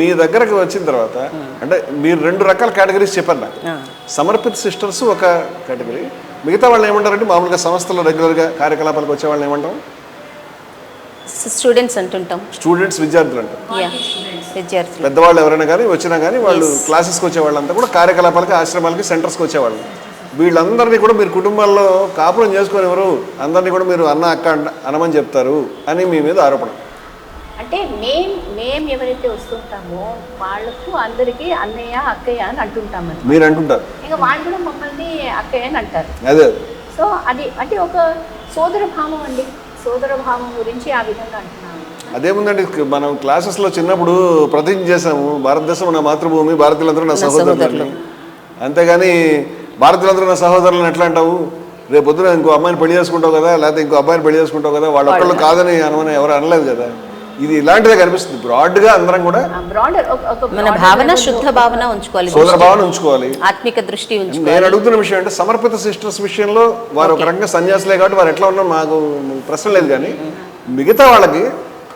మీ దగ్గరకు వచ్చిన తర్వాత అంటే మీరు రెండు రకాల కేటగిరీస్ చెప్పారు నాకు. సమర్పిత సిస్టర్స్ ఒక కేటగిరీ. మిగతా వాళ్ళు ఏమంటారంటే మామూలుగా సంస్థలో రెగ్యులర్గా కార్యకలాపాలకు వచ్చే వాళ్ళని ఏమంటాం? స్టూడెంట్స్ అంటుంటాం. స్టూడెంట్స్ విద్యార్థులు అంటారు విద్యార్థులు. పెద్దవాళ్ళు ఎవరైనా కానీ వచ్చినా కానీ వాళ్ళు క్లాసెస్కి వచ్చే వాళ్ళంతా కూడా కార్యకలాపాలకి ఆశ్రమాలకి సెంటర్స్కి వచ్చేవాళ్ళు వీళ్ళందరినీ కూడా మీరు కుటుంబాల్లో కాపురం చేసుకొని ఎవరు? అందరినీ కూడా మీరు అన్న అక్క అనమని చెప్తారు అని మీ మీద ఆరోపణ అంటే మేం మేం ఎవరైతే వస్తుంటామో వాళ్ళకు అందరికీ అన్నయ్య అక్కయ్య అని అంటుంటామని మీరు అంటుంటారు ఇంకా వాళ్ళు కూడా మమ్మల్ని అక్కయ్య అని అంటారు. అదే సో అది అంటే ఒక సోదర భావం అండి. సోదర భావం గురించి ఆ విధంగా అంటున్నాను. అదేముందండి మనం క్లాసెస్లో చిన్నప్పుడు ప్రతిజ్ఞ చేసాము భారతదేశం నా మాతృభూమి భారతీయులందరూ నా సహోదరులు. అంతేగాని భారతీయులందరూ నా సహోదరులను ఎట్లా అంటావు? రేపు పొద్దున ఇంకో అమ్మాయిని పెళ్ళి చేసుకుంటావు కదా లేకపోతే ఇంకో అబ్బాయిని పెళ్ళి చేసుకుంటావు కదా వాళ్ళు ఒక్కళ్ళు కాదని అనమని ఎవరు అనలేదు కదా? ఇది ఇలాంటిదే కనిపిస్తుంది. బ్రాడ్గా అందరం కూడా మన భావన శుద్ధ భావన ఉంచుకోవాలి. సోదర భావన ఉంచుకోవాలి. ఆత్మిక దృష్టి ఉంచుకోవాలి. నేను అడుగుతున్న విషయం అంటే సమర్పిత సిస్టర్స్ విషయంలో వారు ఒక రకంగా సన్యాసులే కాబట్టి వారు ఎట్లా ఉన్నా మాకు ప్రశ్న లేదు కానీ మిగతా వాళ్ళకి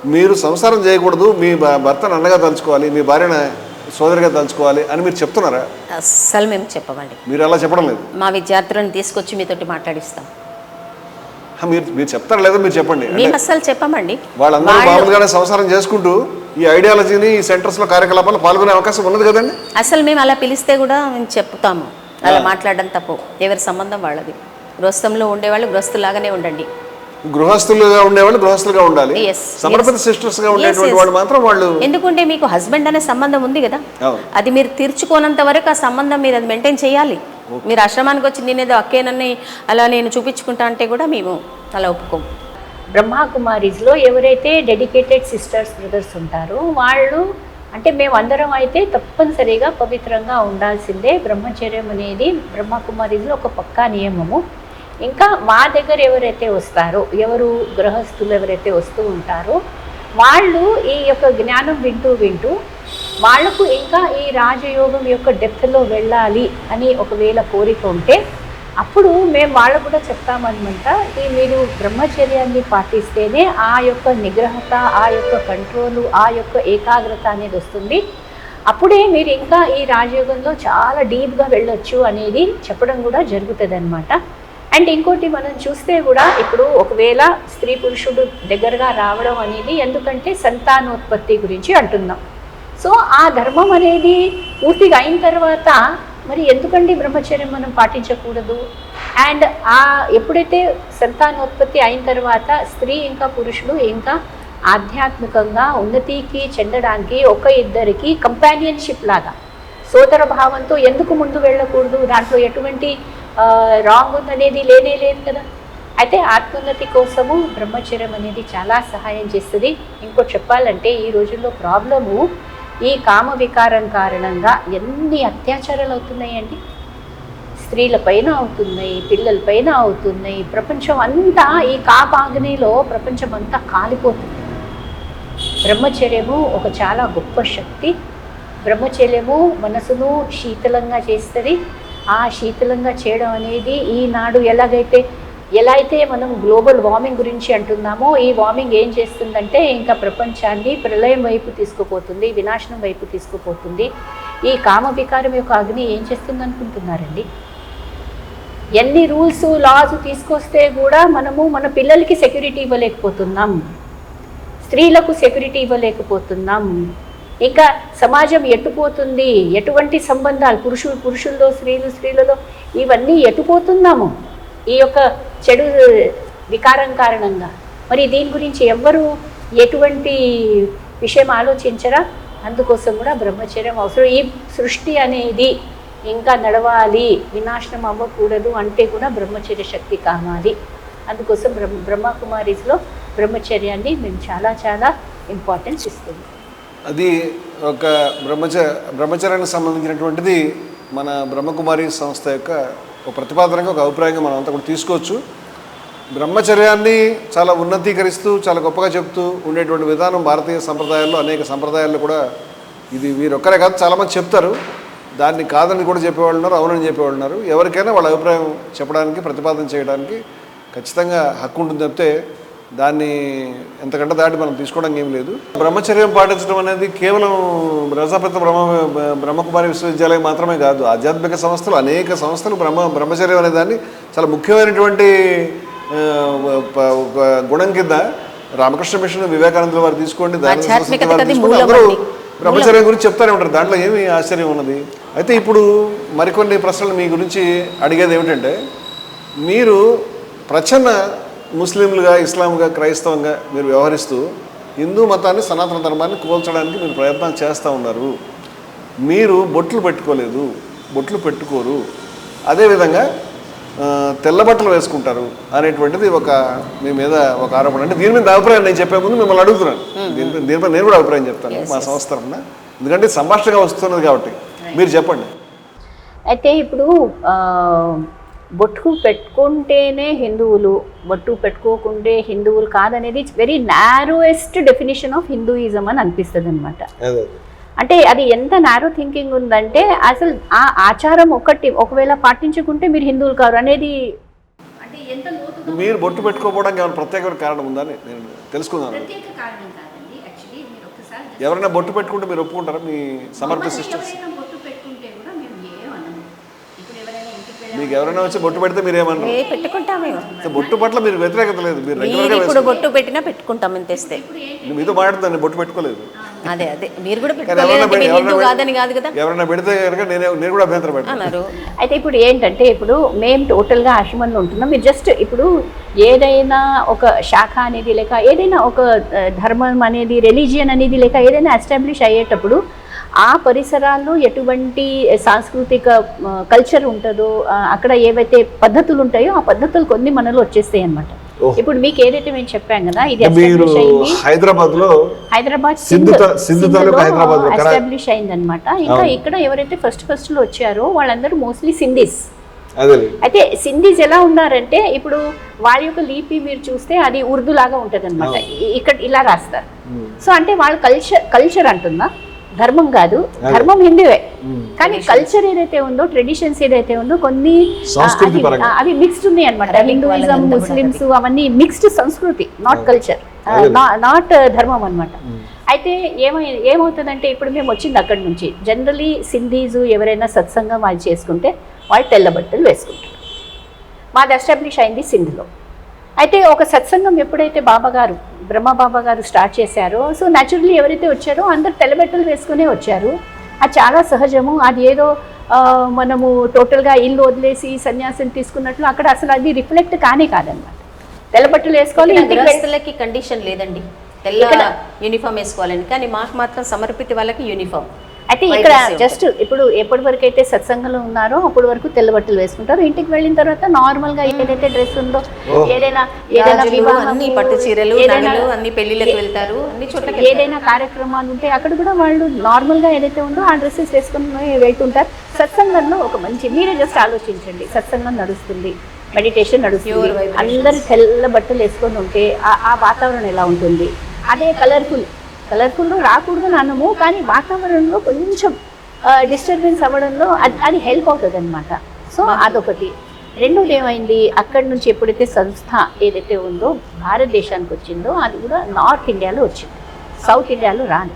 మీరు సంసారం చేయకూడదు మీ భ- భర్తను అండగా తలుచుకోవాలి మీ భార్యను సోదరిగా తలుచుకోవాలి అని మీరు చెప్తున్నారా? అస్సలు మేము చెప్పమండి. మీరు అలా చెప్పడం లేదు. మా విద్యార్థులను తీసుకొచ్చి మీతోటి మాట్లాడిస్తాం. మీరు మీరు చెప్తారా లేదా మీరు చెప్పండి? అస్సలు చెప్పమండి. వాళ్ళందరూ వాళ్ళు- మామూలుగానే సంసారం చేసుకుంటూ ఈ ఐడియాలజీని ఈ సెంటర్స్లో కార్యకలాపాలు పాల్గొనే అవకాశం ఉన్నది కదండి? అసలు మేము అలా పిలిస్తే కూడా మేము చెప్తాము. అలా మాట్లాడడం తప్పు. ఎవరి సంబంధం వాళ్ళది. గృహస్థంలో ఉండేవాళ్ళు గృహస్థులాగానే ఉండండి. గృహస్థులుగా ఉండేవాళ్ళు గృహస్థులుగా ఉండాలి. సమర్పిత. సిస్టర్స్గా ఉండేటువంటి. వాళ్ళు మాత్రం వాళ్ళు ఎందుకంటే మీకు హస్బెండ్ అనే సంబంధం ఉంది కదా. అది మీరు తీర్చుకోనంత వరకు ఆ సంబంధం మీరు అది మెయింటైన్ చేయాలి. మీరు ఆశ్రమానికి వచ్చి నేనేదో అక్కేనని అలా నేను చూపించుకుంటా అంటే కూడా మేము అలా ఒప్పుకోము. బ్రహ్మాకుమారీస్లో ఎవరైతే డెడికేటెడ్ సిస్టర్స్ బ్రదర్స్ ఉంటారో వాళ్ళు అంటే మేము అందరం అయితే తప్పనిసరిగా పవిత్రంగా ఉండాల్సిందే బ్రహ్మచర్యం అనేది బ్రహ్మకుమారీస్లో ఒక పక్కా నియమము. ఇంకా మా దగ్గర ఎవరైతే వస్తారో ఎవరు గృహస్థులు ఎవరైతే వస్తూ ఉంటారో వాళ్ళు ఈ యొక్క జ్ఞానం వింటూ వింటూ వాళ్ళకు ఇంకా ఈ రాజయోగం యొక్క డెప్త్లో వెళ్ళాలి అని ఒకవేళ కోరిక ఉంటే అప్పుడు మేము వాళ్ళకు కూడా చెప్తామనమాట ఈ మీరు బ్రహ్మచర్యాన్ని పాటిస్తేనే ఆ యొక్క నిగ్రహత ఆ యొక్క కంట్రోలు ఆ యొక్క ఏకాగ్రత అనేది వస్తుంది. అప్పుడే మీరు ఇంకా ఈ రాజయోగంలో చాలా డీప్గా వెళ్ళొచ్చు అనేది చెప్పడం కూడా జరుగుతుంది అనమాట అండ్ ఇంకోటి మనం చూస్తే కూడా ఇప్పుడు ఒకవేళ స్త్రీ పురుషుడు దగ్గరగా రావడం అనేది ఎందుకంటే సంతానోత్పత్తి గురించి అంటున్నాం. సో ఆ ధర్మం అనేది పూర్తిగా అయిన తర్వాత మరి ఎందుకండి బ్రహ్మచర్యం మనం పాటించకూడదు? అండ్ ఆ ఎప్పుడైతే సంతానోత్పత్తి అయిన తర్వాత స్త్రీ ఇంకా పురుషుడు ఇంకా ఆధ్యాత్మికంగా ఉన్నతికి చెందడానికి ఒక ఇద్దరికి కంపానియన్షిప్ లాగా సోదర భావంతో ఎందుకు ముందు వెళ్ళకూడదు? దాంట్లో ఎటువంటి రాంగ్ ఉందనేది లేనే లేదు కదా. అయితే ఆత్మోన్నతి కోసము బ్రహ్మచర్యం అనేది చాలా సహాయం చేస్తుంది. ఇంకోటి చెప్పాలంటే ఈ రోజుల్లో ప్రాబ్లము ఈ కామ వికారం కారణంగా ఎన్ని అత్యాచారాలు అవుతున్నాయండి? స్త్రీలపైన అవుతున్నాయి పిల్లలపైన అవుతున్నాయి ప్రపంచం అంతా ఈ కాపాగ్నిలో ప్రపంచం అంతా కాలిపోతుంది. బ్రహ్మచర్యము ఒక చాలా గొప్ప శక్తి. బ్రహ్మచర్యము మనసును శీతలంగా చేస్తుంది. ఆ శీతలంగా చేయడం అనేది ఈనాడు ఎలాగైతే ఎలా అయితే మనం గ్లోబల్ వార్మింగ్ గురించి అంటున్నామో ఈ వార్మింగ్ ఏం చేస్తుందంటే ఇంకా ప్రపంచాన్ని ప్రళయం వైపు తీసుకుపోతుంది వినాశనం వైపు తీసుకుపోతుంది. ఈ కామ వికారం యొక్క అగ్ని ఏం చేస్తుంది అనుకుంటున్నారండి? ఎన్ని రూల్స్ లాస్ తీసుకొస్తే కూడా మనము మన పిల్లలకి సెక్యూరిటీ ఇవ్వలేకపోతున్నాం. స్త్రీలకు సెక్యూరిటీ ఇవ్వలేకపోతున్నాం. ఇంకా సమాజం ఎట్టుపోతుంది ఎటువంటి సంబంధాలు? పురుషులు పురుషుల్లో స్త్రీలు స్త్రీలలో ఇవన్నీ ఎట్టుపోతున్నాము ఈ యొక్క చెడు వికారం కారణంగా. మరి దీని గురించి ఎవ్వరు ఎటువంటి విషయం ఆలోచించరా? అందుకోసం కూడా బ్రహ్మచర్యం అవసరం. ఈ సృష్టి అనేది ఇంకా నడవాలి వినాశనం అవ్వకూడదు అంటే కూడా బ్రహ్మచర్య శక్తి కావాలి. అందుకోసం బ్రహ్మ బ్రహ్మకుమారీస్లో బ్రహ్మచర్యాన్ని మేము చాలా చాలా ఇంపార్టెన్స్ ఇస్తుంది అది ఒక బ్రహ్మచ బ్రహ్మచర్యానికి సంబంధించినటువంటిది మన బ్రహ్మకుమారి సంస్థ యొక్క ఒక ప్రతిపాదనగా ఒక అభిప్రాయంగా మనం అంతా కూడా తీసుకోవచ్చు. బ్రహ్మచర్యాన్ని చాలా ఉన్నతీకరిస్తూ చాలా గొప్పగా చెప్తూ ఉండేటువంటి విధానం భారతీయ సంప్రదాయాల్లో అనేక సంప్రదాయాల్లో కూడా ఇది వీరొక్కరే కాదు చాలామంది చెప్తారు. దాన్ని కాదని కూడా చెప్పేవాళ్ళు ఉన్నారు అవునని చెప్పేవాళ్ళు ఉన్నారు. ఎవరికైనా వాళ్ళ అభిప్రాయం చెప్పడానికి ప్రతిపాదన చేయడానికి ఖచ్చితంగా హక్కు ఉంటుంది తప్పితే దాన్ని ఎంతకంటే దాటి మనం తీసుకోవడం ఏం లేదు. బ్రహ్మచర్యం పాటించడం అనేది కేవలం ప్రజాపిత బ్రహ్మ బ్రహ్మకుమారి విశ్వవిద్యాలయం మాత్రమే కాదు ఆధ్యాత్మిక సంస్థలు అనేక సంస్థలు బ్రహ్మ బ్రహ్మచర్యం అనే దాన్ని చాలా ముఖ్యమైనటువంటి గుణం కింద రామకృష్ణ మిషన్ వివేకానందుల వారు తీసుకోండి అందరూ. బ్రహ్మచర్యం గురించి చెప్తానే ఉంటారు దాంట్లో ఏమి ఆశ్చర్యం ఉన్నది? అయితే ఇప్పుడు మరికొన్ని ప్రశ్నలు మీ గురించి అడిగేది ఏమిటంటే మీరు ప్రచన్న ముస్లింలుగా ఇస్లాంగా క్రైస్తవంగా మీరు వ్యవహరిస్తూ హిందూ మతాన్ని సనాతన ధర్మాన్ని కోల్చడానికి మీరు ప్రయత్నాలు చేస్తూ ఉన్నారు. మీరు బొట్లు పెట్టుకోలేదు బొట్లు పెట్టుకోరు. అదేవిధంగా తెల్ల బట్టలు వేసుకుంటారు అనేటువంటిది ఒక మీ మీద ఒక ఆరోపణ. అంటే దీని మీద అభిప్రాయం నేను చెప్పే ముందు మిమ్మల్ని అడుగుతున్నాను. దీనిపై దీనిపై నేను కూడా అభిప్రాయం చెప్తాను మా సంస్థ ఎందుకంటే సంభాషణగా వస్తున్నది కాబట్టి. మీరు చెప్పండి. అయితే ఇప్పుడు బొట్టు పెట్టుకుంటేనే హిందువులు బొట్టు పెట్టుకోకుంటే హిందువులు కాదనేది very narrowest definition of Hinduism అని అనిపిస్తుంది అనమాట అంటే అది ఎంత నారో థింకింగ్ ఉందంటే అసలు ఆ ఆచారం ఒకటి ఒకవేళ పాటించుకుంటే మీరు హిందువులు కారు అనేది అంటే ఎంత మీరు బొట్టు పెట్టుకోకపోవడానికి ఏమైనా ప్రత్యేకమైన కారణం ఉందని నేను ఒకసారి ఎవరైనా బొట్టు పెట్టుకుంటే మీరు ఒప్పుకుంటారా? మీ సమర్థ సిస్టర్స్. మీకు ఎవరైనా వచ్చి బొట్టు పెడితే మీరు ఏమన్నారు ఏ పెట్టుకుంటామేమో బొట్టు పట్ల మీరు వ్యతిరేకత లేదు. మీరు ఇప్పుడు బొట్టు పెట్టినా పెట్టుకుంటాం అని తెస్తే. మీతో మాట్లాడుతాను బొట్టు పెట్టుకోలేదు. అదే అదే. మీరు కూడా కానీ ఎవరైనా పెట్టుకోలేదంటే పెడి- మీరు హిందూ ఎవరైనా కాదని కాదు కదా. ఎవరైనా పెడితే కనుక నేను నేను కూడా అభ్యంతరం పెడతాను. అన్నారు. అయితే ఇప్పుడు ఏంటంటే ఇప్పుడు మేము టోటల్గా ఆశ్రమంలో ఉంటున్నాం. మీరు జస్ట్ ఇప్పుడు ఏదైనా ఒక శాఖ అనేది లేక ఏదైనా ఒక ఆ, ధర్మం అనేది రిలీజియన్ అనేది లేక ఏదైనా ఎస్టాబ్లిష్ అయ్యేటప్పుడు ఆ పరిసరాల్లో ఎటువంటి సాంస్కృతిక కల్చర్ ఉంటుందో అక్కడ ఏవైతే పద్ధతులు ఉంటాయో ఆ పద్ధతులు కొన్ని మనలో వచ్చేస్తాయి అన్నమాట. ఓహ్. ఇప్పుడు మీకు ఏదైతే మేము చెప్పాం కదా ఇది అయింది. హైదరాబాద్లో హైదరాబాద్ ఎస్టాబ్లిష్ అయిందనమాట ఇంకా ఇక్కడ ఎవరైతే ఫస్ట్ ఫస్ట్లో వచ్చారో వాళ్ళందరూ మోస్ట్లీ సింధీస్. అయితే సింధీస్ ఎలా ఉన్నారంటే ఇప్పుడు వాళ్ళ యొక్క లిపి మీరు చూస్తే అది ఉర్దూ లాగా ఉంటుంది అనమాట ఇక్కడ ఇలా రాస్తారు. సో అంటే వాళ్ళ కల్చర్ కల్చర్ అంటుందా? ధర్మం కాదు. ధర్మం హిందువే. కానీ కల్చర్ ఏదైతే ఉందో ట్రెడిషన్స్ ఏదైతే ఉందో కొన్ని అది- అవి మిక్స్డ్ ఉన్నాయి అనమాట హిందూయిజం ముస్లిమ్స్ అవన్నీ మిక్స్డ్ సంస్కృతి నాట్ కల్చర్ నాట్ ధర్మం అన్నమాట. అయితే ఏమై ఏమవుతుందంటే ఇప్పుడు మేము వచ్చింది అక్కడి నుంచి. జనరలీ సింధీస్ ఎవరైనా సత్సంగం వాళ్ళు చేసుకుంటే వాళ్ళు తెల్ల బట్టలు వేసుకుంటారు. మాది ఎస్టాబ్లిష్ అయింది సింధ్లో అయితే ఒక సత్సంగం ఎప్పుడైతే బాబా గారు బ్రహ్మ బాబా గారు స్టార్ట్ చేశారో. సో న్యాచురల్లీ ఎవరైతే వచ్చారో అందరు తెల్లబట్టలు వేసుకునే వచ్చారు. అది చాలా సహజము. అది ఏదో మనము టోటల్గా ఇల్లు వదిలేసి సన్యాసం తీసుకున్నట్లు అక్కడ అసలు అది రిఫ్లెక్ట్ కానే కాదన్నమాట తెల్లబట్టలు వేసుకోవాలి కండిషన్ లేదండి. తెల్ల యూనిఫామ్ వేసుకోవాలని కానీ మాకు మాత్రం సమర్పిత వాళ్ళకి యూనిఫామ్ అయితే ఇక్కడ జస్ట్ ఇప్పుడు ఎప్పటి వరకు అయితే సత్సంగంలో ఉన్నారో అప్పటి వరకు తెల్ల బట్టలు వేసుకుంటారు. ఇంటికి వెళ్ళిన తర్వాత నార్మల్గా ఏదైతే డ్రెస్ ఉందో ఏదైనా ఏదైనా అన్ని పట్టు చీరలు అన్ని పెళ్ళిళ్ళకి వెళ్తారు అన్ని చోట్లకి ఏదైనా కార్యక్రమాలు ఉంటే అక్కడ కూడా వాళ్ళు నార్మల్గా ఏదైతే ఉందో ఆ డ్రెస్సెస్ వేసుకుని వెళ్తుంటారు సత్సంగంలో ఒక మంచి మీరే జస్ట్ ఆలోచించండి. సత్సంగం నడుస్తుంది మెడిటేషన్ నడుస్తుంది. అందరు తెల్ల బట్టలు వేసుకొని ఉంటే ఆ- ఆ వాతావరణం ఎలా ఉంటుంది? అదే కలర్ఫుల్. కలర్ఫుల్ రాకూడదు అన్నము కానీ వాతావరణంలో కొంచెం డిస్టర్బెన్స్ అవ్వడంలో అది అది హెల్ప్ అవుతుంది అనమాట సో అదొకటి. రెండోది ఏమైంది? అక్కడి నుంచి ఎప్పుడైతే సంస్థ ఏదైతే ఉందో భారతదేశానికి వచ్చిందో అది కూడా నార్త్ ఇండియాలో వచ్చింది. సౌత్ ఇండియాలో రాని.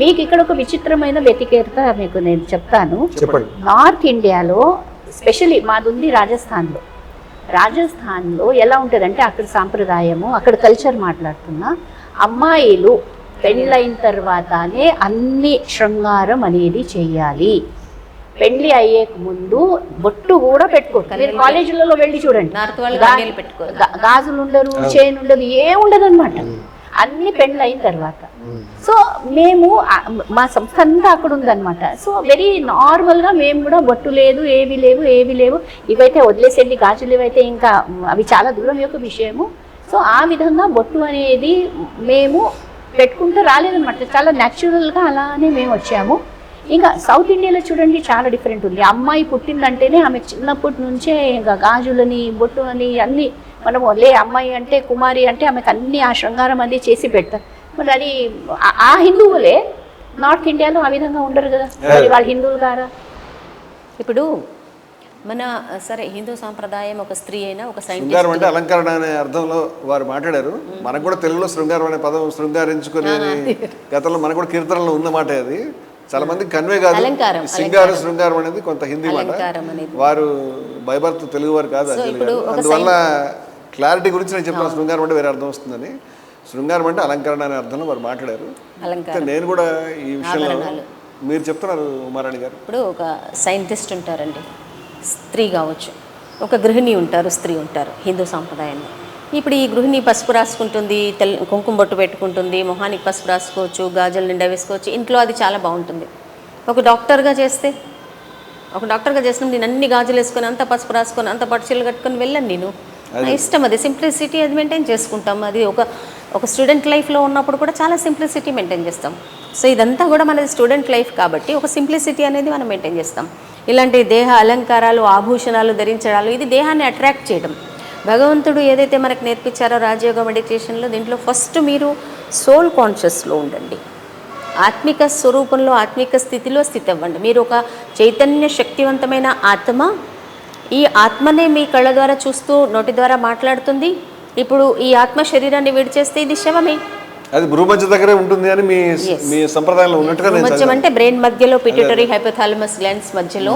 మీకు ఇక్కడ ఒక విచిత్రమైన వ్యతికేత మీకు నేను చెప్తాను. చెప్పండి. నార్త్ ఇండియాలో స్పెషలీ మాది ఉంది రాజస్థాన్లో. రాజస్థాన్లో ఎలా ఉంటుందంటే అక్కడ సాంప్రదాయము అక్కడ కల్చర్ మాట్లాడుతున్నా అమ్మాయిలు పెళ్ళైన తర్వాతనే అన్ని శృంగారం అనేది చేయాలి. పెళ్ళి అయ్యే ముందు బొట్టు కూడా పెట్టుకోరు మీరు కాలేజీలలో వెళ్ళి చూడండి. గాజులు ఉండరు చైన్ ఉండదు ఏం ఉండదు అనమాట అన్ని పెళ్ళి అయిన తర్వాత సో మేము మా సంస్థ అంతా అక్కడ ఉందన్నమాట. సో వెరీ నార్మల్గా మేము కూడా బొట్టు లేదు ఏవి లేవు ఏవి లేవు. ఇవైతే వదిలేసేయండి గాజులు ఇవైతే ఇంకా అవి చాలా దూరం యొక్క విషయము. సో ఆ విధంగా బొట్టు అనేది మేము పెట్టుకుంటూ రాలేదన్నమాట. చాలా న్యాచురల్గా అలానే మేము వచ్చాము. ఇంకా సౌత్ ఇండియాలో చూడండి చాలా డిఫరెంట్ ఉంది. అమ్మాయి పుట్టిందంటేనే ఆమె చిన్నప్పటి నుంచే ఇంకా గాజులని బొట్టు అని అన్ని మనము లే అమ్మాయి అంటే కుమారి అంటే ఆమెకు అన్ని ఆ శృంగారం అది చేసి పెడతారు మరి అది ఆ- ఆ హిందువులే. నార్త్ ఇండియాలో ఆ విధంగా ఉండరు కదా. మరి వాళ్ళు హిందువులు కారా ఇప్పుడు మన సరే హిందూ సాంప్రదాయం ఒక స్త్రీ అయినా ఒక శృంగారం అంటే అలంకరణ అనే అర్థంలో వారు మాట్లాడారు. మనకు కూడా తెలుగులో శృంగారం అనే పదం శృంగారించుకునే గతంలో మనకు కూడా కీర్తనలో ఉన్న మాట అది. చాలా మంది కన్వే కాదు. సింగారం శృంగారం అనేది కొంత హిందీ మాట. వారు బైబర్త్ తెలుగు వారు కాదు అందువల్ల క్లారిటీ గురించి నేను చెప్తాను శృంగారం అంటే వేరే అర్థం వస్తుందని. శృంగారం అంటే అలంకరణ అనే అర్థంలో వారు మాట్లాడారు. నేను కూడా ఈ విషయంలో. మీరు చెప్తున్నారు ఉమారాణి గారు. ఇప్పుడు ఒక సైంటిస్ట్ ఉంటారండి. స్త్రీ కావచ్చు. ఒక గృహిణి ఉంటారు స్త్రీ ఉంటారు హిందూ సాంప్రదాయంలో ఇప్పుడు ఈ గృహిణి పసుపు రాసుకుంటుంది తెల్ల కుంకుమ బొట్టు పెట్టుకుంటుంది మొహానికి పసుపు రాసుకోవచ్చు గాజులు నిండా వేసుకోవచ్చు ఇంట్లో అది చాలా బాగుంటుంది. ఒక డాక్టర్గా చేస్తే ఒక డాక్టర్గా చేసిన నేను అన్ని గాజులు వేసుకొని అంత పసుపు రాసుకొని అంత పట్టుచీలు కట్టుకొని వెళ్ళను నేను. ఇష్టం అది. సింప్లిసిటీ అది మెయింటైన్ చేసుకుంటాం. అది ఒక ఒక స్టూడెంట్ లైఫ్లో ఉన్నప్పుడు కూడా చాలా సింప్లిసిటీ మెయింటైన్ చేస్తాం. సో ఇదంతా కూడా మనది స్టూడెంట్ లైఫ్ కాబట్టి ఒక సింప్లిసిటీ అనేది మనం మెయింటైన్ చేస్తాం. ఇలాంటి దేహ అలంకారాలు ఆభూషణాలు ధరించడాలు ఇది దేహాన్ని అట్రాక్ట్ చేయడం. భగవంతుడు ఏదైతే మనకు నేర్పించారో రాజయోగ మెడిటేషన్లో దీంట్లో ఫస్ట్ మీరు సోల్ కాన్షియస్లో ఉండండి. ఆత్మిక స్వరూపంలో ఆత్మిక స్థితిలో స్థితి అవ్వండి. మీరు ఒక చైతన్య శక్తివంతమైన ఆత్మ ఈ ఆత్మనే మీ కళ్ళ ద్వారా చూస్తూ నోటి ద్వారా మాట్లాడుతుంది. ఇప్పుడు ఈ ఆత్మ శరీరాన్ని విడిచేస్తే ఇది శవమే. అది భూమధ్య దగ్గరే ఉంటుంది అని మీ మీ సంప్రదాయంలో ఉన్నట్టుగా అంటే బ్రెయిన్ మధ్యలో పిట్యూటరీ హైపోథాలమస్ గ్లాండ్స్ మధ్యలో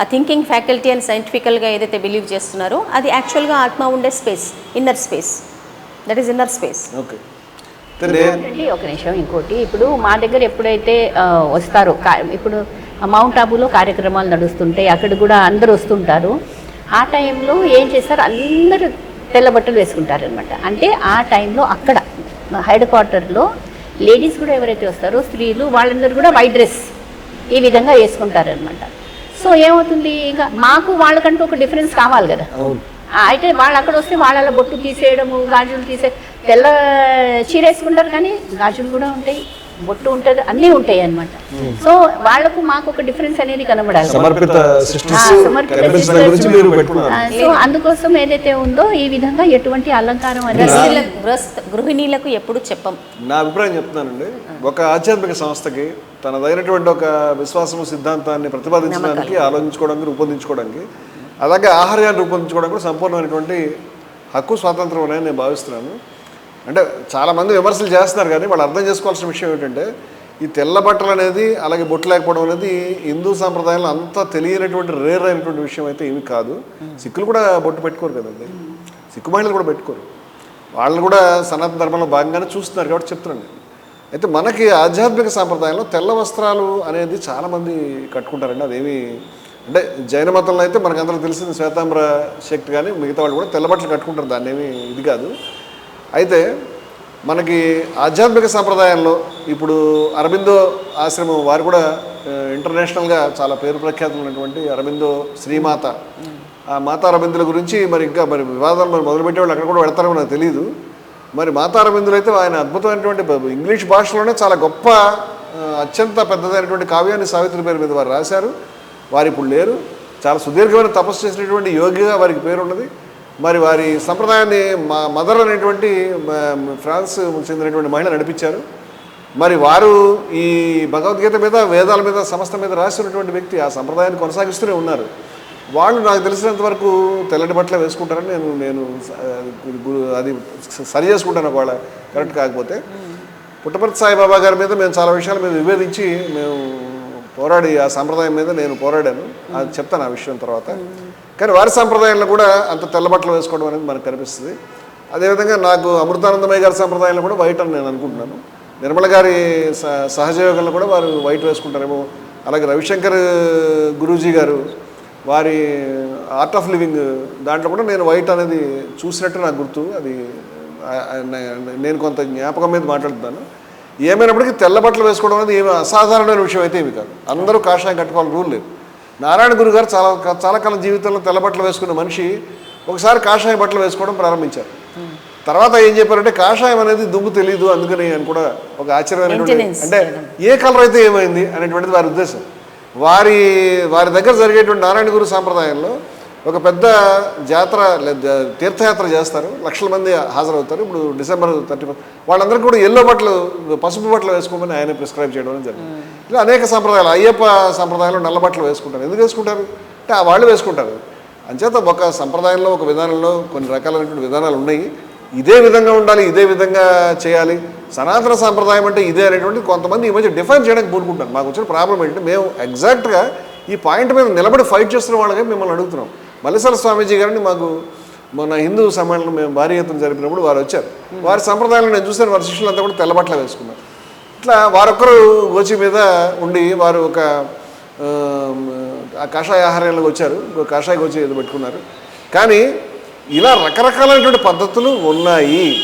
ఆ థింకింగ్ ఫ్యాకల్టీ అని సైంటిఫికల్గా ఏదైతే బిలీవ్ చేస్తున్నారో అది యాక్చువల్గా ఆత్మ ఉండే space inner space that is inner space okay అండి ఒక నిమిషం ఇంకోటి. ఇప్పుడు మా దగ్గర ఎప్పుడైతే వస్తారో కా- ఇప్పుడు మౌంట్ ఆబులో కార్యక్రమాలు నడుస్తుంటాయి అక్కడ కూడా అందరూ వస్తుంటారు. ఆ టైంలో ఏం చేస్తారు? అందరూ తెల్ల బట్టలు వేసుకుంటారు అనమాట అంటే ఆ టైంలో అక్కడ. హెడ్ క్వార్టర్లో లేడీస్ కూడా ఎవరైతే వస్తారో స్త్రీలు వాళ్ళందరూ కూడా వైట్ డ్రెస్ ఈ విధంగా వేసుకుంటారనమాట సో ఏమవుతుంది ఇంకా మాకు వాళ్ళకంటూ ఒక డిఫరెన్స్ కావాలి కదా. అయితే వాళ్ళు అక్కడ వస్తే వాళ్ళ బొట్టు తీసేయడము గాజులు తీసే తెల్ల చీర వేసుకుంటారు కానీ గాజులు కూడా ఉంటాయి. బొట్టు ఉంటుంది అన్నీ ఉంటాయి అన్నమాట. సో వాళ్ళకు మాకు ఒక డిఫరెన్స్ అనేది కనబడాలి. సో అందుకోసం ఏదైతే ఉందో ఈ విధంగా ఎటువంటి అలంకారం అనేది గృహిణీలకు ఎప్పుడు చెప్పం. నా అభిప్రాయం చెప్తున్నానండి. ఒక ఆధ్యాత్మిక సంస్థకి తనదైనటువంటి ఒక విశ్వాసము సిద్ధాంతాన్ని ప్రతిపాదించడానికి ఆలోచించుకోవడానికి రూపొందించుకోవడానికి అలాగే ఆహార్యాన్ని రూపొందించుకోవడానికి కూడా సంపూర్ణమైనటువంటి హక్కు స్వాతంత్రం ఉన్నాయని నేను భావిస్తున్నాను. అంటే చాలామంది విమర్శలు చేస్తున్నారు కానీ వాళ్ళు అర్థం చేసుకోవాల్సిన విషయం ఏంటంటే ఈ తెల్ల బట్టలు అనేది అలాగే బొట్టు లేకపోవడం అనేది హిందూ సాంప్రదాయంలో అంత తెలియనటువంటి రేర్ అయినటువంటి విషయం అయితే ఏమి కాదు. సిక్కులు కూడా బొట్టు పెట్టుకోరు కదండి సిక్కు మహిళలు కూడా పెట్టుకోరు. వాళ్ళు కూడా సనాతన ధర్మంలో భాగంగానే చూస్తున్నారు కాబట్టి చెప్తున్నాను. అయితే మనకి ఆధ్యాత్మిక సాంప్రదాయంలో తెల్ల వస్త్రాలు అనేది చాలామంది కట్టుకుంటారండి. అదేమి అంటే జైన మతంలో అయితే మనకందరూ తెలిసింది శ్వేతాంబర శక్తి కానీ మిగతా వాళ్ళు కూడా తెల్ల బట్టలు కట్టుకుంటారు. దాన్ని ఏమి ఇది కాదు. అయితే మనకి ఆధ్యాత్మిక సాంప్రదాయంలో ఇప్పుడు అరబిందో ఆశ్రమం వారు కూడా ఇంటర్నేషనల్గా చాలా పేరు ప్రఖ్యాతులు ఉన్నటువంటి అరబిందో శ్రీమాత. ఆ మాతా అరబిందుల గురించి మరి ఇంకా మరి వివాదాలు మరి మొదలుపెట్టే వాళ్ళు అక్కడ కూడా పెడతారో నాకు తెలియదు మరి మాతా అరబిందులు అయితే ఆయన అద్భుతమైనటువంటి ఇంగ్లీష్ భాషలోనే చాలా గొప్ప అత్యంత పెద్దదైనటువంటి కావ్యాన్ని సావిత్రి పేరు మీద వారు రాశారు. వారు ఇప్పుడు లేరు. చాలా సుదీర్ఘమైన తపస్సు చేసినటువంటి యోగిగా వారికి పేరు ఉన్నది మరి వారి సంప్రదాయాన్ని మా మదర్ అనేటువంటి ఫ్రాన్స్ చెందినటువంటి మహిళ నడిపించారు. మరి వారు ఈ భగవద్గీత మీద వేదాల మీద సమస్త మీద రాసినటువంటి వ్యక్తి ఆ సంప్రదాయాన్ని కొనసాగిస్తూనే ఉన్నారు. వాళ్ళు నాకు తెలిసినంత వరకు తెల్లటి బట్టలు వేసుకుంటారని నేను నేను అది సరి చేసుకుంటాను ఒకవేళ కరెక్ట్ కాకపోతే. పుట్టపర్తి సాయిబాబా గారి మీద మేము చాలా విషయాల మీద విభేదించి మేము పోరాడి ఆ సంప్రదాయం మీద నేను పోరాడాను. అది చెప్తాను ఆ విషయం తర్వాత. కానీ వారి సంప్రదాయంలో కూడా అంత తెల్ల బట్టలు వేసుకోవడం అనేది మనకు కనిపిస్తుంది. అదేవిధంగా నాకు అమృతానందమయ్య గారి సంప్రదాయంలో కూడా వైట్ అని నేను అనుకుంటున్నాను. నిర్మల గారి సహజయోగంలో కూడా వారు వైట్ వేసుకుంటారేమో. అలాగే రవిశంకర్ గురూజీ గారు వారి ఆర్ట్ ఆఫ్ లివింగ్ దాంట్లో కూడా నేను వైట్ అనేది చూసినట్టు నాకు గుర్తు. అది నేను కొంత జ్ఞాపకం మీద మాట్లాడుతున్నాను. ఏమైనప్పటికీ తెల్ల బట్టలు వేసుకోవడం అనేది ఏమి అసాధారణమైన విషయం అయితే ఏమి కాదు. అందరూ కాషాయం కట్టుకోవాలి రూల్ లేదు. నారాయణ గురు గారు చాలా చాలా కాలం జీవితంలో తెల్ల బట్టలు వేసుకున్న మనిషి ఒకసారి కాషాయ బట్టలు వేసుకోవడం ప్రారంభించారు. తర్వాత ఏం చెప్పారంటే కాషాయం అనేది దుమ్ము తెలియదు అందుకని అని కూడా ఒక ఆశ్చర్యమైనటువంటి అంటే ఏ కలర్ అయితే ఏమైంది అనేటువంటిది వారి ఉద్దేశం. వారి వారి దగ్గర జరిగేటువంటి నారాయణ గురు సాంప్రదాయంలో ఒక పెద్ద జాతర తీర్థయాత్ర చేస్తారు. లక్షల మంది హాజరవుతారు. ఇప్పుడు డిసెంబర్ థర్టీ వాళ్ళందరికీ కూడా ఎల్లో బట్టలు పసుపు బట్టలు వేసుకోమని ఆయన ప్రిస్క్రైబ్ చేయడం జరిగింది. ఇలా అనేక సంప్రదాయాలు అయ్యప్ప సంప్రదాయంలో నల్ల బట్టలు వేసుకుంటారు. ఎందుకు వేసుకుంటారు? అంటే ఆ వాళ్ళు వేసుకుంటారు. అంచేత ఒక సంప్రదాయంలో ఒక విధానంలో కొన్ని రకాలైనటువంటి విధానాలు ఉన్నాయి. ఇదే విధంగా ఉండాలి ఇదే విధంగా చేయాలి. సనాతన సాంప్రదాయం అంటే ఇదే అనేటువంటి కొంతమంది ఈ మధ్య డిఫైన్ చేయడానికి పూనుకుంటారు మాకు వచ్చిన ప్రాబ్లం ఏంటంటే మేము ఎగ్జాక్ట్గా ఈ పాయింట్ మీద నిలబడి ఫైట్ చేస్తున్న వాళ్ళగా మిమ్మల్ని అడుగుతున్నాం. మల్లేశ్వర స్వామీజీ గారిని మాకు మొన్న హిందూ సమ్మేళనం మేము భారీ ఎత్తున జరిపినప్పుడు వారు వచ్చారు. వారి సంప్రదాయాలు నేను చూసాను వారి శిష్యులంతా కూడా తెల్లబట్టలు వేసుకున్నారు. ఇట్లా వారొక్కరు గోచి మీద ఉండి వారు ఒక ఆ, కాషాయ ఆహార్యాలకు వచ్చారు. కాషాయ గోచి ఏదో పెట్టుకున్నారు. కానీ ఇలా రకరకాలైనటువంటి పద్ధతులు ఉన్నాయి.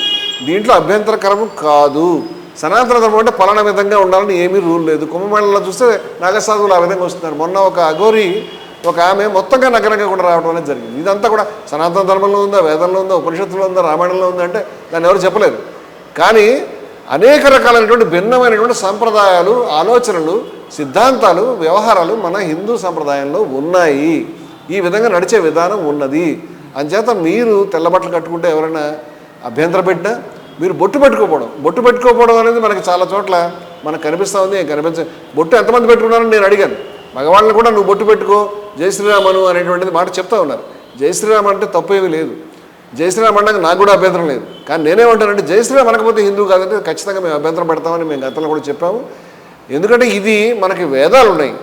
దీంట్లో అభ్యంతరకరం కాదు. సనాతన ధర్మం అంటే పలానా విధంగా ఉండాలని ఏమీ రూల్ లేదు. కుంభమేళలో చూస్తే నాగసాధువులు ఆ విధంగా వస్తున్నారు. మొన్న ఒక అఘోరి ఒక ఆమె మొత్తంగా నగరంగా కూడా రావడం అనేది జరిగింది. ఇదంతా కూడా సనాతన ధర్మంలో ఉందా వేదంలో ఉందా ఉపనిషత్తులో ఉందా రామాయణంలో ఉందా అంటే దాన్ని ఎవరు చెప్పలేదు. కానీ అనేక రకాలైనటువంటి భిన్నమైనటువంటి సంప్రదాయాలు ఆలోచనలు సిద్ధాంతాలు వ్యవహారాలు మన హిందూ సంప్రదాయంలో ఉన్నాయి. ఈ విధంగా నడిచే విధానం ఉన్నది. అంచేత మీరు తెల్లబట్టలు కట్టుకుంటే ఎవరైనా అభ్యంతరం పెట్టినా మీరు బొట్టు పెట్టుకోపోవడం. బొట్టు పెట్టుకోపోవడం అనేది మనకి చాలా చోట్ల మనకు కనిపిస్తూ ఉంది కనిపించ బొట్టు ఎంతమంది పెట్టుకున్నారని నేను అడిగాను. మగవాళ్ళని కూడా నువ్వు బొట్టు పెట్టుకో జై శ్రీరామను అనేటువంటిది మాట చెప్తా ఉన్నారు. జయశ్రీరామ్ అంటే తప్పేమీ లేదు. జై శ్రీరామ్ అనడానికి నాకు కూడా అభ్యంతరం లేదు. కానీ నేనేమంటానంటే జై శ్రీరామ్ అనకపోతే హిందూ కాదంటే ఖచ్చితంగా మేము అభ్యంతరం పెడతామని మేము గతంలో కూడా చెప్పాము. ఎందుకంటే ఇది మనకి వేదాలు ఉన్నాయి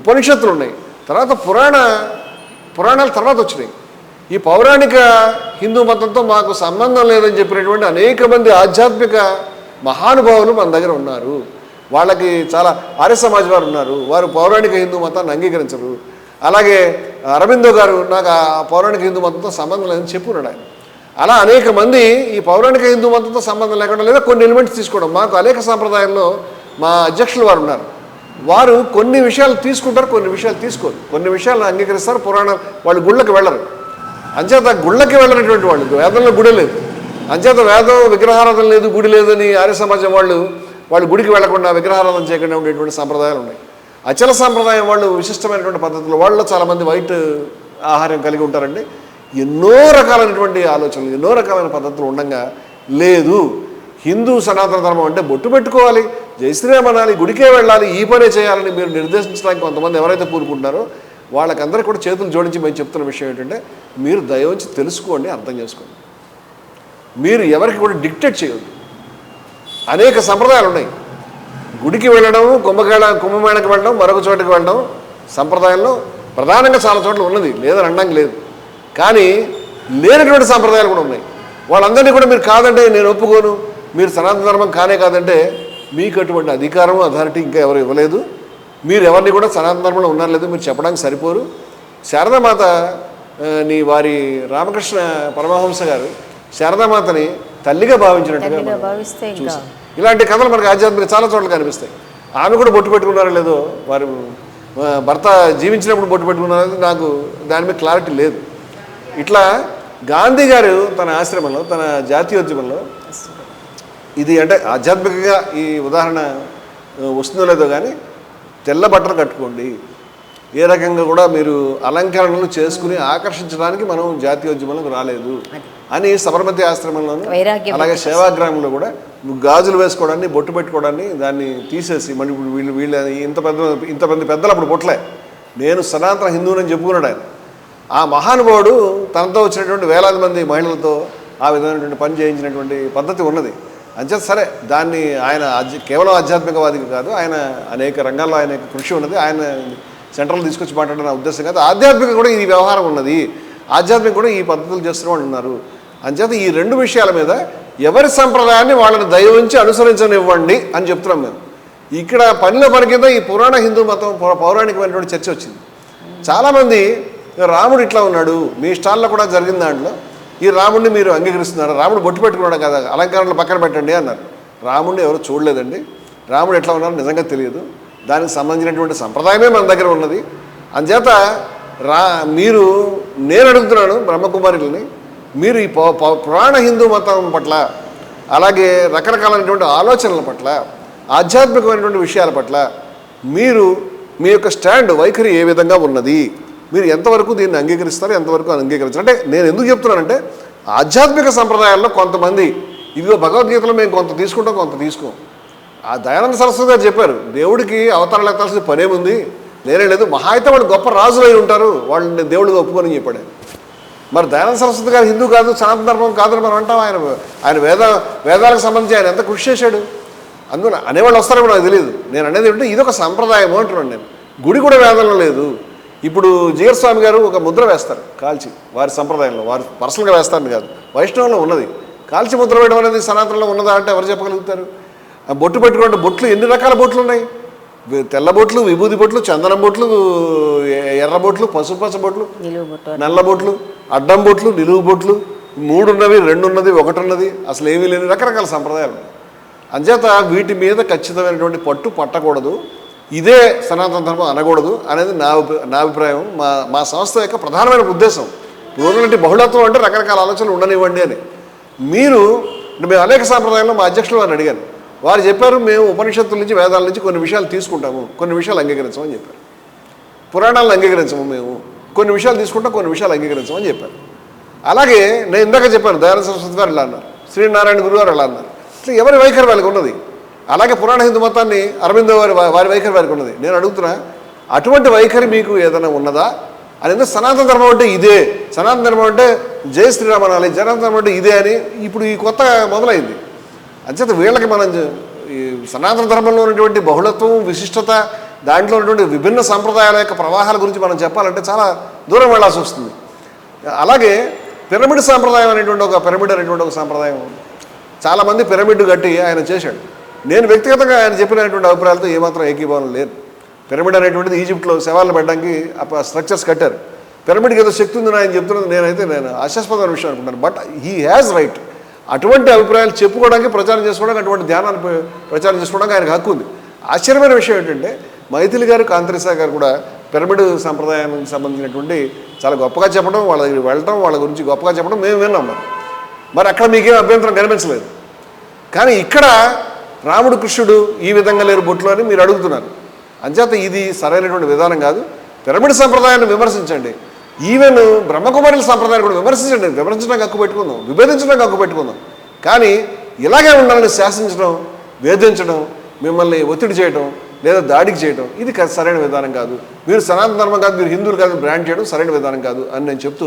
ఉపనిషత్తులు ఉన్నాయి తర్వాత పురాణ పురాణాలు తర్వాత వచ్చినాయి. ఈ పౌరాణిక హిందూ మతంతో మాకు సంబంధం లేదని చెప్పినటువంటి అనేక మంది ఆధ్యాత్మిక మహానుభావులు మన దగ్గర ఉన్నారు. వాళ్ళకి చాలా ఆర్య సమాజ్ వారు ఉన్నారు. వారు పౌరాణిక హిందూ మతాన్ని అంగీకరించరు. అలాగే అరవిందో గారు నాకు ఆ పౌరాణిక హిందూ మతంతో సంబంధం లేదని చెప్పున్నాడు ఆయన. అలా అనేక మంది ఈ పౌరాణిక హిందూ మతంతో సంబంధం లేకుండా లేదా కొన్ని ఎలిమెంట్స్ తీసుకోవడం. మాకు అనేక సాంప్రదాయంలో మా అధ్యక్షులు వారు ఉన్నారు. వారు కొన్ని విషయాలు తీసుకుంటారు కొన్ని విషయాలు తీసుకోరు. కొన్ని విషయాలను అంగీకరిస్తారు పురాణం వాళ్ళు గుళ్ళకి వెళ్ళరు. అంచేత గుళ్ళకి వెళ్ళినటువంటి వాళ్ళు వేదంలో గుడి లేదు. అంచేత వేదం విగ్రహారాధన లేదు గుడి లేదని ఆర్య సమాజం వాళ్ళు వాళ్ళు గుడికి వెళ్ళకుండా విగ్రహారాధన చేయకుండా ఉండేటువంటి సంప్రదాయాలు ఉన్నాయి. అచల సంప్రదాయం వాళ్ళు విశిష్టమైనటువంటి పద్ధతులు వాళ్ళు చాలామంది వైట్ ఆహారం కలిగి ఉంటారండి. ఎన్నో రకాలైనటువంటి ఆలోచనలు ఎన్నో రకాలైన పద్ధతులు ఉండగా లేదు. హిందూ సనాతన ధర్మం అంటే బొట్టు పెట్టుకోవాలి జయశ్రీరామ్ అనాలి గుడికే వెళ్ళాలి ఈ పనే చేయాలని మీరు నిర్దేశించడానికి కొంతమంది ఎవరైతే పూనుకుంటున్నారో వాళ్ళకందరికీ కూడా చేతులు జోడించి మేము చెప్తున్న విషయం ఏంటంటే మీరు దయవంచి తెలుసుకోండి అర్థం చేసుకోండి. మీరు ఎవరికి కూడా డిక్టేట్ చేయొద్దు. అనేక సంప్రదాయాలు ఉన్నాయి. గుడికి వెళ్ళడం కుంభకేళ కుంభమేళకి వెళ్ళడం మరొక చోటికి వెళ్ళడం సంప్రదాయంలో ప్రధానంగా చాలా చోట్ల ఉన్నది. లేదని అనడానికి లేదు. కానీ లేనటువంటి సంప్రదాయాలు కూడా ఉన్నాయి. వాళ్ళందరినీ కూడా మీరు కాదంటే నేను ఒప్పుకోను. మీరు సనాతన ధర్మం కానే కాదంటే మీకు అటువంటి అధికారం అథారిటీ ఇంకా ఎవరు ఇవ్వలేదు. మీరు ఎవరిని కూడా సనాతన ధర్మంలో ఉన్నారు లేదు మీరు చెప్పడానికి సరిపోరు. శారదామాత నీ వారి రామకృష్ణ పరమహంస గారు శారదామాతని తల్లిగా భావించినట్టుగా తల్లిగా భావిస్తే ఇంకా. ఇలాంటి కథలు మనకు ఆధ్యాత్మిక చాలా చోట్ల కనిపిస్తాయి. ఆమె కూడా బొట్టు పెట్టుకున్నారో లేదో వారు భర్త జీవించినప్పుడు బొట్టు పెట్టుకున్నారో నాకు దాని మీద క్లారిటీ లేదు. ఇట్లా గాంధీ గారు తన ఆశ్రమంలో తన జాతీయోద్యమంలో ఇది అంటే ఆధ్యాత్మికంగా ఈ ఉదాహరణ వస్తుందో లేదో కానీ తెల్ల బట్టలు కట్టుకోండి. ఏ రకంగా కూడా మీరు అలంకరణలు చేసుకుని ఆకర్షించడానికి మనం జాతీయోద్యమంలోకి రాలేదు. అని సబర్మతి ఆశ్రమంలోను వైరాగ్య అలాగే సేవాగ్రామంలో కూడా నువ్వు గాజులు వేసుకోవడాన్ని బొట్టు పెట్టుకోవడాన్ని దాన్ని తీసేసి మళ్ళీ ఇప్పుడు వీళ్ళు వీళ్ళు ఇంత పెద్ద ఇంత పెద్ద పెద్దలు అప్పుడు పొట్లే నేను సనాతన హిందువునని చెప్పుకున్నాడు ఆయన. ఆ మహానుభావుడు తనతో వచ్చినటువంటి వేలాది మంది మహిళలతో ఆ విధమైనటువంటి పని చేయించినటువంటి పద్ధతి ఉన్నది. అంచేత సరే దాన్ని ఆయన కేవలం ఆధ్యాత్మికవాది కాదు ఆయన అనేక రంగాల్లో ఆయన కృషి ఉన్నది. ఆయన సెంట్రల్ తీసుకొచ్చి మాట్లాడిన ఉద్దేశం కాదు. ఆధ్యాత్మిక కూడా ఈ వ్యవహారం ఉన్నది. ఆధ్యాత్మిక కూడా ఈ పద్ధతులు చేస్తున్న వాళ్ళు ఉన్నారు. అంచేత ఈ రెండు విషయాల మీద ఎవరి సంప్రదాయాన్ని వాళ్ళని దయ ఉంచి అనుసరించనివ్వండి అని చెప్తున్నాం మేము. ఇక్కడ పనిలో పని కింద ఈ పురాణ హిందూ మతం పౌరాణికమైనటువంటి చర్చ వచ్చింది. చాలామంది రాముడు ఇట్లా ఉన్నాడు మీ స్టాల్లో కూడా జరిగిన దాంట్లో ఈ రాముడిని మీరు అంగీకరిస్తున్నారు రాముడు బొట్టు పెట్టుకున్నాడు కదా అలంకరణలు పక్కన పెట్టండి అన్నారు. రాముడిని ఎవరు చూడలేదండి. రాముడు ఎట్లా ఉన్నారో నిజంగా తెలియదు. దానికి సంబంధించినటువంటి సంప్రదాయమే మన దగ్గర ఉన్నది. అందుచేత రా మీరు నేను అడుగుతున్నాను బ్రహ్మకుమారులని మీరు ఈ పురాణ హిందూ మతం పట్ల అలాగే రకరకాలైనటువంటి ఆలోచనల పట్ల ఆధ్యాత్మికమైనటువంటి విషయాల పట్ల మీరు మీ యొక్క స్టాండ్ వైఖరి ఏ విధంగా ఉన్నది? మీరు ఎంతవరకు దీన్ని అంగీకరిస్తారు ఎంతవరకు అంగీకరించారు అంటే నేను ఎందుకు చెప్తున్నానంటే ఆధ్యాత్మిక సంప్రదాయాల్లో కొంతమంది ఇదిగో భగవద్గీతలో మేము కొంత తీసుకుంటాం కొంత తీసుకోం. ఆ దయానంద సరస్వతి గారు చెప్పారు దేవుడికి అవతారాలు ఎత్తాల్సిన పనేముంది? నేనే లేదు మహా అయితే వాళ్ళు గొప్ప రాజులు అయి ఉంటారు వాళ్ళని దేవుడిగా ఒప్పుకొని చెప్పాడు. మరి దయానంద సరస్వతి గారు హిందూ కాదు సనాతన ధర్మం కాదని మనం అంటాం. ఆయన ఆయన వేద వేదాలకు సంబంధించి ఆయన ఎంత కృషి చేశాడు? అందులో అనేవాళ్ళు వస్తారో కూడా నాకు తెలియదు. నేను అనేది ఏంటంటే ఇది ఒక సంప్రదాయం అంటున్నాను నేను. గుడి కూడా వేదంలో లేదు. ఇప్పుడు జీవర్ స్వామి గారు ఒక ముద్ర వేస్తారు కాల్చి. వారి సంప్రదాయంలో వారు పర్సనల్గా వేస్తారని కాదు. వైష్ణవంలో ఉన్నది. కాల్చి ముద్ర వేయడం అనేది సనాతనలో ఉన్నదా అంటే ఎవరు చెప్పగలుగుతారు? ఆ బొట్టు పెట్టుకుంటే బొట్లు ఎన్ని రకాల బొట్లు ఉన్నాయి? తెల్ల బొట్లు విభూది బొట్లు చందనం బొట్లు ఎర్ర బొట్లు పసుపు పచ్చ బొట్లు నల్ల బొట్లు అడ్డం బొట్లు నిలువు బొట్లు మూడు ఉన్నవి రెండు ఉన్నది ఒకటి ఉన్నది అసలు ఏమీ లేని రకరకాల సంప్రదాయాలు. అంచేత వీటి మీద ఖచ్చితమైనటువంటి పట్టు పట్టకూడదు. ఇదే సనాతన ధర్మం అనకూడదు అనేది నా అభి- నా అభిప్రాయం. మా మా సంస్థ యొక్క ప్రధానమైన ఉద్దేశం. రోజులంటే బహుళత్వం అంటే రకరకాల ఆలోచనలు ఉండనివ్వండి అని. మీరు మేము అనేక సాంప్రదాయంలో మా అధ్యక్షులు వారిని అడిగాను. వారు చెప్పారు మేము ఉపనిషత్తుల నుంచి వేదాల నుంచి కొన్ని విషయాలు తీసుకుంటాము. కొన్ని విషయాలు అంగీకరించమని చెప్పారు. పురాణాలను అంగీకరించము మేము. కొన్ని విషయాలు తీసుకుంటాం కొన్ని విషయాలు అంగీకరించమని చెప్పారు. అలాగే నేను ఇందాక చెప్పాను దయానంద సరస్వతి గారు ఇలా అన్నారు శ్రీనారాయణ గురువు గారు అలా అన్నారు. ఇట్లా ఎవరి వైఖరి వాళ్ళకి ఉన్నది? అలాగే పురాణ హిందూ మతాన్ని అరవిందో వారి వారి వైఖరి వారికి ఉన్నది. నేను అడుగుతున్నా అటువంటి వైఖరి మీకు ఏదైనా ఉన్నదా? అని ఎందుకు సనాతన ధర్మం అంటే ఇదే? సనాతన ధర్మం అంటే జయ శ్రీరామ్ అనాలి జనాతన ధర్మం అంటే ఇదే అని ఇప్పుడు ఈ కొత్త మొదలైంది. అంచేత వీళ్ళకి మనం ఈ సనాతన ధర్మంలో ఉన్నటువంటి బహుళత్వం విశిష్టత దాంట్లో ఉన్నటువంటి విభిన్న సంప్రదాయాల యొక్క ప్రవాహాల గురించి మనం చెప్పాలంటే చాలా దూరం వెళ్ళాల్సి వస్తుంది. అలాగే పిరమిడ్ సాంప్రదాయం అనేటువంటి ఒక పిరమిడ్ అనేటువంటి ఒక సాంప్రదాయం చాలామంది పిరమిడ్ కట్టి ఆయన చేశాడు. నేను వ్యక్తిగతంగా ఆయన చెప్పినటువంటి అభిప్రాయాలతో ఏమాత్రం ఏకీభావం లేదు. పిరమిడ్ అనేటువంటిది ఈజిప్ట్లో శవాలను పెట్టడానికి ఆ స్ట్రక్చర్స్ కట్టారు. పిరమిడ్కి ఏదో శక్తి ఉందని ఆయన చెప్తున్నది నేనైతే నేను ఆశాస్పదమైన విషయం అనుకుంటాను. But he has right. అటువంటి అభిప్రాయాలు చెప్పుకోవడానికి ప్రచారం చేసుకోవడానికి అటువంటి ధ్యానాన్ని ప్రచారం చేసుకోవడానికి ఆయనకు హక్కు ఉంది. ఆశ్చర్యమైన విషయం ఏంటంటే మైథిలి గారు కాంత్రిసా గారు కూడా పిరమిడ్ సంప్రదాయానికి సంబంధించినటువంటి చాలా గొప్పగా చెప్పడం వాళ్ళ దగ్గర వెళ్ళడం వాళ్ళ గురించి గొప్పగా చెప్పడం మేము విన్నాం మరి. మరి అక్కడ మీకేం అభ్యంతరం కనిపించలేదు. కానీ ఇక్కడ రాముడు కృష్ణుడు ఈ విధంగా లేరు బొట్లు అని మీరు అడుగుతున్నారు. అంచేత ఇది సరైనటువంటి విధానం కాదు. పిరమిడ్ సంప్రదాయాన్ని విమర్శించండి. ఈవెన్ బ్రహ్మకుమారుల సంప్రదాయాన్ని కూడా విమర్శించండి. విమర్శించడానికి హక్కు పెట్టుకుందాం. విభేదించడానికి హక్కు పెట్టుకుందాం. కానీ ఇలాగే ఉండాలని శాసించడం వేధించడం మిమ్మల్ని ఒత్తిడి చేయడం లేదా దాడికి చేయడం ఇది సరైన విధానం కాదు. మీరు సనాతన ధర్మం కాదు మీరు హిందువులు కాదు బ్రాండ్ చేయడం సరైన విధానం కాదు అని నేను చెప్తూ